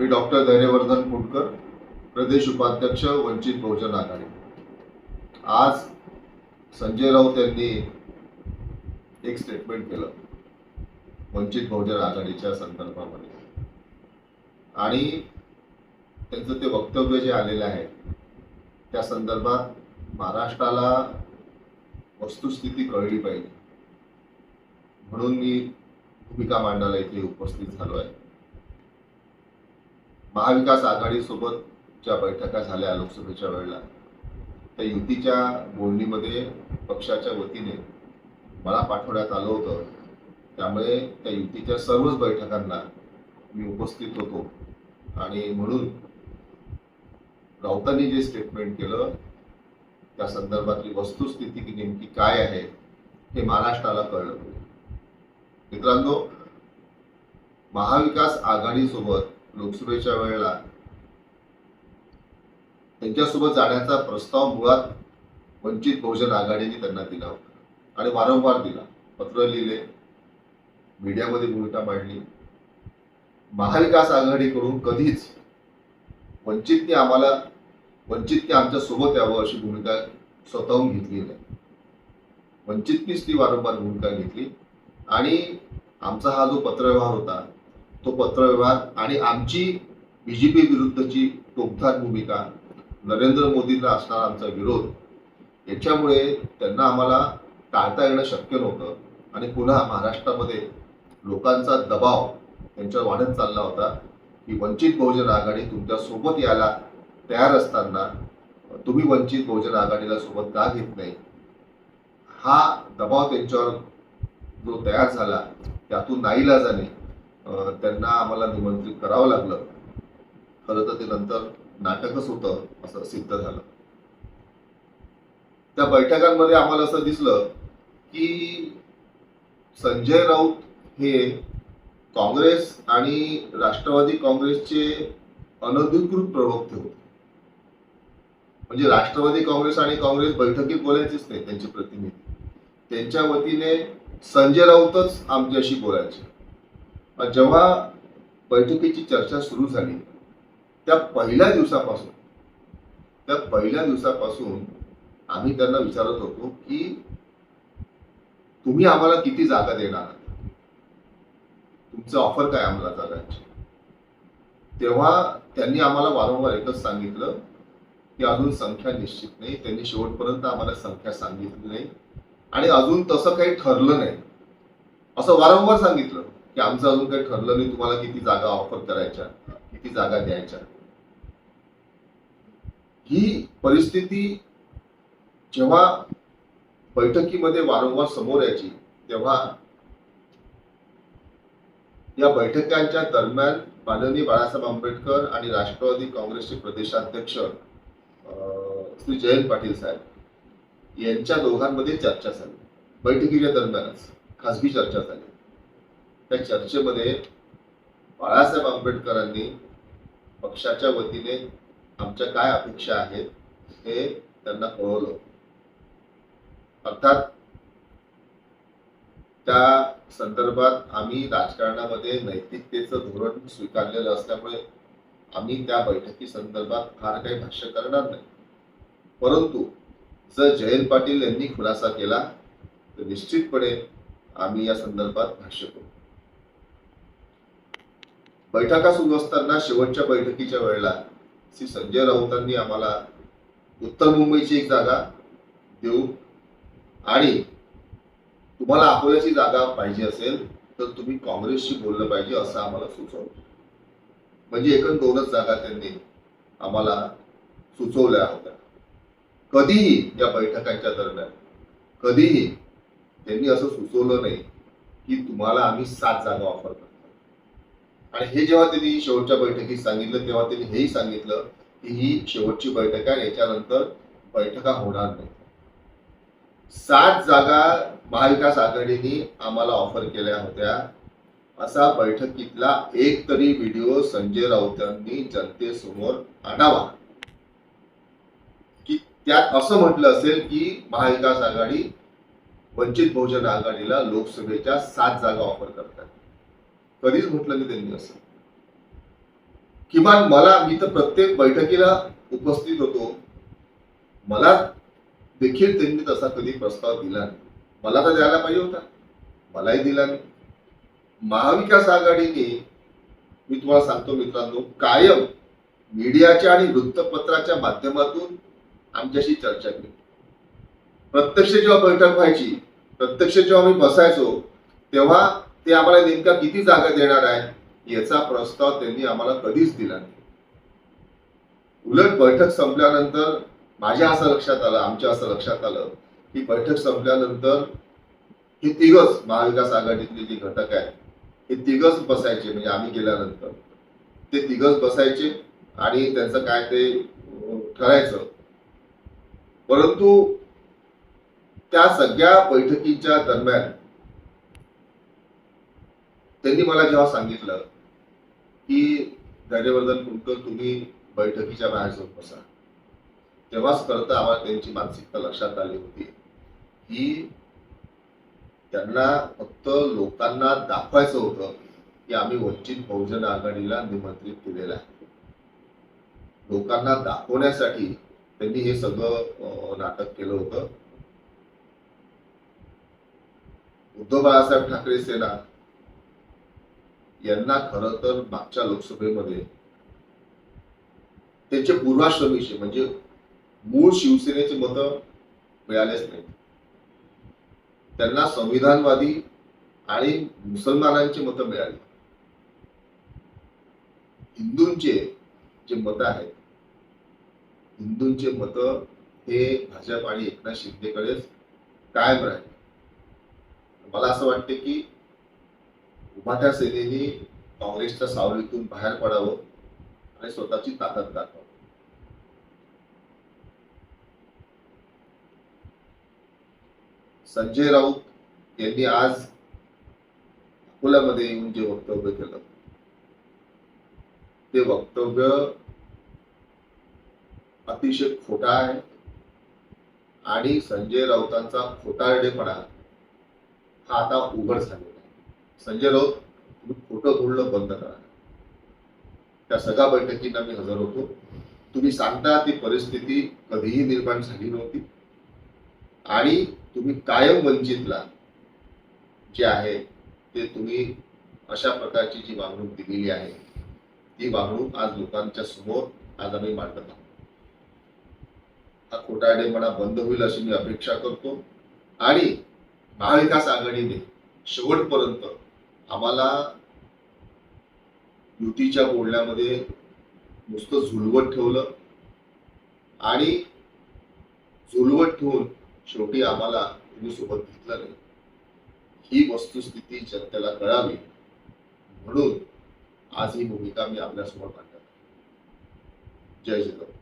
मी doctor Dhairyavardhan Kundkar प्रदेश उपाध्यक्ष वंचित बहुजन आघाडी. आज संजय राऊत यांनी एक स्टेटमेंट केलं वंचित बहुजन आघाडीच्या संदर्भामध्ये आणि त्यांचं ते वक्तव्य जे आलेलं आहे त्या संदर्भात महाराष्ट्राला वस्तुस्थिती कळली पाहिजे. म्हणून मी भूमिका मांडायला इथे उपस्थित झालो आहे. महाविकास आघाडीसोबतच्या बैठका झाल्या लोकसभेच्या वेळेला. त्या युतीच्या बोलणीमध्ये पक्षाच्या वतीने मला पाठवण्यात आलं होतं. त्यामुळे त्या युतीच्या सर्वच बैठकांना मी उपस्थित होतो. आणि म्हणून राऊतांनी जे स्टेटमेंट केलं त्या संदर्भातली वस्तुस्थिती की नेमकी काय आहे हे महाराष्ट्राला कळलं. मित्रांनो महाविकास आघाडीसोबत लोकसभेच्या वेळेला त्यांच्यासोबत जाण्याचा प्रस्ताव मुळात वंचित बहुजन आघाडीने त्यांना दिला होता आणि वारंवार दिला. पत्र लिहिले मीडियामध्ये भूमिका मांडली. महाविकास आघाडीकडून कधीच वंचितने आम्हाला वंचितने आमच्यासोबत यावं अशी भूमिका स्वतःहून घेतली नाही. वंचितनीच ती वारंवार भूमिका घेतली. आणि आमचा हा जो पत्रव्यवहार होता तो पत्रव्यवहार आणि आमची बी जे पी विरुद्धची टोकधार भूमिका नरेंद्र मोदींना असणारा आमचा विरोध याच्यामुळे त्यांना आम्हाला टाळता येणं शक्य नव्हतं. आणि पुन्हा महाराष्ट्रामध्ये लोकांचा दबाव त्यांच्यावर वाढत चालला होता की वंचित बहुजन आघाडी तुमच्यासोबत यायला तयार असताना तुम्ही वंचित बहुजन आघाडीला सोबत का घेत नाही? हा दबाव त्यांच्यावर जो तयार झाला त्यातून नाईला जाणे त्यांना आम्हाला निमंत्रित करावं लागलं. खरं तर ते नंतर नाटकच होतं असं सिद्ध झालं. त्या बैठकांमध्ये आम्हाला असं दिसलं की संजय राऊत हे काँग्रेस आणि राष्ट्रवादी काँग्रेसचे अनधिकृत प्रवक्ते होते. म्हणजे राष्ट्रवादी काँग्रेस आणि काँग्रेस बैठकीत बोलायचेच नाही त्यांचे प्रतिनिधी. त्यांच्या वतीने संजय राऊतच आमच्याशी बोलायचे. जेव्हा बैठकीची चर्चा सुरू झाली त्या पहिल्या दिवसापासून त्या पहिल्या दिवसापासून आम्ही त्यांना विचारत होतो की तुम्ही आम्हाला किती जागा देणार तुमचं ऑफर काय आम्हाला जागांची? तेव्हा त्यांनी आम्हाला वारंवार एकच सांगितलं की अजून संख्या निश्चित नाही त्यांनी शेवटपर्यंत आम्हाला संख्या सांगितली नाही आणि अजून तसं काही ठरलं नाही. असं वारंवार सांगितलं. की आमचं अजून काही ठरलं नाही तुम्हाला किती जागा ऑफर करायच्या किती जागा द्यायच्या. ही परिस्थिती जेव्हा बैठकीमध्ये वारंवार समोर यायची तेव्हा या बैठकांच्या दरम्यान माननीय बाळासाहेब आंबेडकर आणि राष्ट्रवादी काँग्रेसचे प्रदेशाध्यक्ष अं, श्री जयंत पाटील साहेब यांच्या दोघांमध्ये चर्चा झाली. बैठकीच्या दरम्यानच खासगी चर्चा झाली. त्या चर्चेमध्ये बाळासाहेब आंबेडकरांनी पक्षाच्या वतीने आमच्या काय अपेक्षा आहेत हे त्यांना कळवलं. अर्थात त्या संदर्भात आम्ही राजकारणामध्ये नैतिकतेचं धोरण स्वीकारलेलं असल्यामुळे आम्ही त्या बैठकी संदर्भात फार काही भाष्य करणार नाही. परंतु जर जयंत पाटील यांनी खुलासा केला तर निश्चितपणे आम्ही या संदर्भात भाष्य करू. बैठका सुरू असताना शेवटच्या बैठकीच्या वेळेला श्री संजय राऊतांनी आम्हाला उत्तर मुंबईची एक जागा देऊ आणि तुम्हाला अकोल्याची जागा पाहिजे असेल तर तुम्ही काँग्रेसशी बोललं पाहिजे असं आम्हाला सुचवलं. म्हणजे एकूण दोनच जागा त्यांनी आम्हाला सुचवल्या होत्या. कधीही या बैठकांच्या दरम्यान कधीही त्यांनी असं सुचवलं नाही की तुम्हाला आम्ही सात जागा ऑफर करतो. आणि हे जेव्हा त्यांनी शेवटच्या बैठकीत सांगितलं तेव्हा त्यांनी हेही सांगितलं की ही शेवटची बैठक आहे याच्यानंतर बैठका होणार नाही. सात जागा महाविकास आघाडीने आम्हाला ऑफर केल्या होत्या. असा बैठकीतला एक तरी व्हिडिओ संजय राऊतांनी जनतेसमोर आणावा. की त्यात असं म्हटलं असेल की महाविकास आघाडी वंचित बहुजन आघाडीला लोकसभेच्या सात जागा ऑफर करतात. कधीच म्हटलं की त्यांनी असं. किमान मला मी तर प्रत्येक बैठकीला उपस्थित होतो. मला देखील त्यांनी तसा कधी प्रस्ताव दिला नाही. मला तर द्यायला पाहिजे होता. मलाही दिला नाही. महाविकास आघाडीने मी तुम्हाला सांगतो मित्रांनो कायम मीडियाच्या आणि वृत्तपत्राच्या माध्यमातून आमच्याशी चर्चा केली. प्रत्यक्ष जेव्हा बैठक व्हायची प्रत्यक्ष जेव्हा मी बसायचो तेव्हा ते आम्हाला नेमका किती जागा देणार आहे याचा प्रस्ताव त्यांनी आम्हाला कधीच दिला नाही. उलट बैठक संपल्यानंतर माझ्या असं लक्षात आलं आमच्या असं लक्षात आलं की बैठक संपल्यानंतर हे तिघच महाविकास आघाडीतले जे घटक आहेत हे तिघच बसायचे म्हणजे आम्ही गेल्यानंतर. ते तिघच बसायचे आणि त्यांचं काय ते ठरायचं. परंतु त्या सगळ्या बैठकीच्या दरम्यान त्यांनी मला जेव्हा सांगितलं की राज्यवर्धन कुलकर तुम्ही बैठकीच्या बाहेर जाऊन बसा. तेव्हाच करता आम्हाला त्यांची मानसिकता लक्षात आली होती. की त्यांना फक्त लोकांना दाखवायचं होतं की आम्ही वंचित बहुजन आघाडीला निमंत्रित केलेलं आहे. लोकांना दाखवण्यासाठी त्यांनी हे सगळं नाटक केलं होतं. उद्धव बाळासाहेब ठाकरे सेना यांना खरं तर मागच्या लोकसभेमध्ये त्यांचे पूर्वाश्रमीचे म्हणजे मूळ शिवसेनेचे मतं मिळालेच नाही त्यांना संविधानवादी आणि मुसलमानांची मतं मिळाली. हिंदूंचे जे मतं आहेत हिंदूंचे मतं हे भाजप आणि एकनाथ शिंदेकडेच कायम राहिले. मला असं वाटते की उभाट्या सेनेने काँग्रेसच्या सावलीतून बाहेर पडावं आणि स्वतःची ताकद दाखवावी. संजय राऊत यांनी आज अकोल्यामध्ये येऊन जे वक्तव्य केलं ते वक्तव्य अतिशय खोटा आहे आणि संजय राऊतांचा खोटारडेपणा हा आता उघड झालेला संजय राऊत तुम्ही खोटं बोलणं बंद करा. त्या सगळ्या बैठकींना मी हजर होतो. तुम्ही सांगता ती परिस्थिती कधीही निर्माण झाली नव्हती. आणि तुम्ही कायम वंचितला जे आहे ते तुम्ही अशा प्रकारची जी वागणूक दिलेली आहे ती वागणूक आज लोकांच्या समोर आज आम्ही मांडत आहोत. हा खोटारडेपणा बंद होईल अशी मी अपेक्षा करतो. आणि महाविकास आघाडीने शेवटपर्यंत आम्हाला युतीच्या बोलण्यामध्ये नुसतं झुलवत ठेवलं. आणि झुलवत ठेवून शेवटी आम्हाला तुम्ही सोबत घेतलं नाही. ही वस्तुस्थिती जनतेला कळावी म्हणून आज ही भूमिका मी आपल्यासमोर मांडत जय जिजाऊ